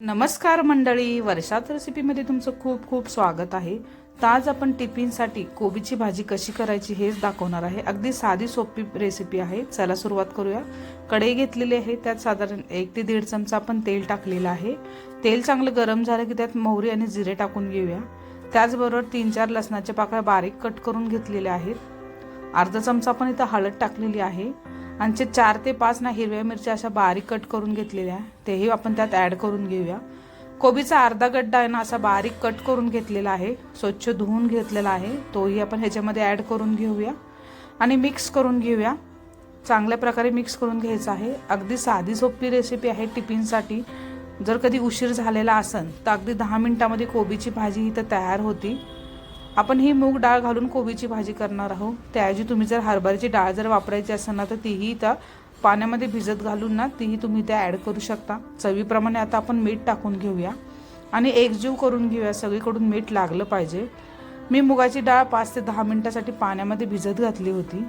नमस्कार मंडळी. वर्षात रेसिपीमध्ये तुमचं खूप खूप स्वागत आहे. तर आज आपण टिफिनसाठी कोबीची भाजी कशी करायची हेच दाखवणार आहे. अगदी साधी सोपी रेसिपी आहे. चला सुरुवात करूया. कढई घेतलेली आहे. त्यात साधारण एक ते दीड चमचा आपण तेल टाकलेलं आहे. तेल चांगलं गरम झालं की त्यात मोहरी आणि जिरे टाकून घेऊया. त्याचबरोबर तीन चार लसणाच्या पाकळ्या बारीक कट करून घेतलेल्या आहेत. अर्धा चमचा आपण इथं हळद टाकलेली आहे. आणि जे चार ते पाच ना हिरव्या मिरच्या अशा बारीक कट करून घेतलेल्या तेही आपण त्यात ॲड करून घेऊया. कोबीचा अर्धा गड्डा आहे ना असा बारीक कट करून घेतलेला आहे. स्वच्छ धुवून घेतलेला आहे. तोही आपण ह्याच्यामध्ये ॲड करून घेऊया. आणि मिक्स करून घेऊया. चांगल्या प्रकारे मिक्स करून घ्यायचं आहे. अगदी साधी सोपी रेसिपी आहे टिफिनसाठी जर कधी उशीर झालेला असेल तर अगदी दहा मिनटामध्ये कोबीची भाजी इथं तयार होती. आपण ही मूग डाळ घालून कोबीची भाजी करणार आहोत. त्याऐवजी तुम्ही जर हरभऱ्याची डाळ जर वापरायची असेल ना तर तीही इथं पाण्यामध्ये भिजत घालून ना तीही तुम्ही त्या ॲड करू शकता. चवीप्रमाणे आता आपण मीठ टाकून घेऊया. आणि एकजीव करून घेऊया. सगळीकडून मीठ लागलं पाहिजे. मी मुगाची डाळ पाच ते दहा मिनिटासाठी पाण्यामध्ये भिजत घातली होती.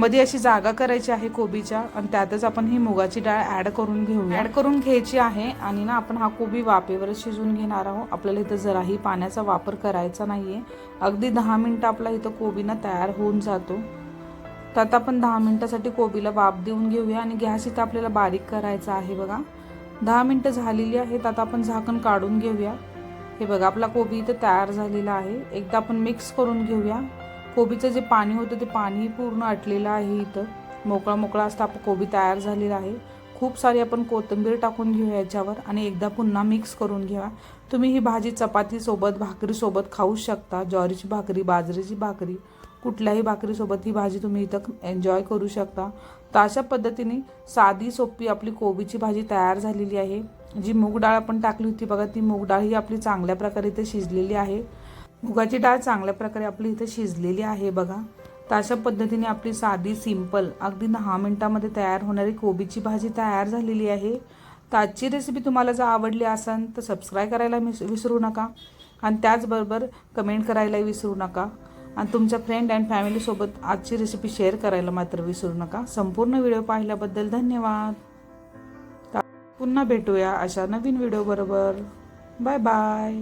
मध्ये अशी जागा करायची आहे कोबीच्या आणि त्यातच आपण ही मुगाची डाळ ॲड करून घेऊ ॲड करून घ्यायची आहे आणि ना आपण हा कोबी वापेवर शिजवून घेणार आहोत. आपल्याला इथं जराही पाण्याचा वापर करायचा नाहीये. अगदी दहा मिनिटं आपला इथं कोबी ना तयार होऊन जातो. तर आता आपण दहा मिनिटासाठी कोबीला वाफ देऊन घेऊया आणि गॅस इथं आपल्याला बारीक करायचा आहे बघा. दहा मिनटं झालेली आहेत. आता आपण झाकण काढून घेऊया. हे बघा आपला कोबी इथं तयार झालेला आहे. एकदा आपण मिक्स करून घेऊया. कोबीचं जे पाणी होतं ते पाणी पूर्ण आटलेलं आहे इथं. मोकळा मोकळा असता आपण कोबी तयार झालेला आहे. खूप सारी आपण कोथिंबीर टाकून घेऊया याच्यावर आणि एकदा पुन्हा मिक्स करून घ्या. तुम्ही ही भाजी चपातीसोबत भाकरीसोबत खाऊ शकता. ज्वारीची भाकरी बाजरीची भाकरी कुठल्याही भाकरीसोबत ही भाजी तुम्ही इथं एन्जॉय करू शकता. तर अशा पद्धतीने साधी सोपी आपली कोबीची भाजी तयार झालेली आहे. जी मूग डाळ आपण टाकली होती बघा ती मूग डाळ ही आपली चांगल्या प्रकारे इथे शिजलेली आहे. मुगाची डाळ चांगल्या प्रकारे आपली इथे शिजलेली आहे बघा. तर अशा पद्धतीने आपली साधी सिंपल अगदी दहा मिनटामध्ये तयार होणारी कोबीची भाजी तयार झालेली आहे. तर आजची रेसिपी तुम्हाला जर आवडली असेल तर सबस्क्राईब करायला मिस विसरू नका. आणि त्याचबरोबर कमेंट करायला विसरू नका. आणि तुमच्या फ्रेंड अँड फॅमिलीसोबत आजची रेसिपी शेअर करायला मात्र विसरू नका. संपूर्ण व्हिडिओ पाहिल्याबद्दल धन्यवाद. पुन्हा भेटूया अशा नवीन व्हिडिओबरोबर बाय बाय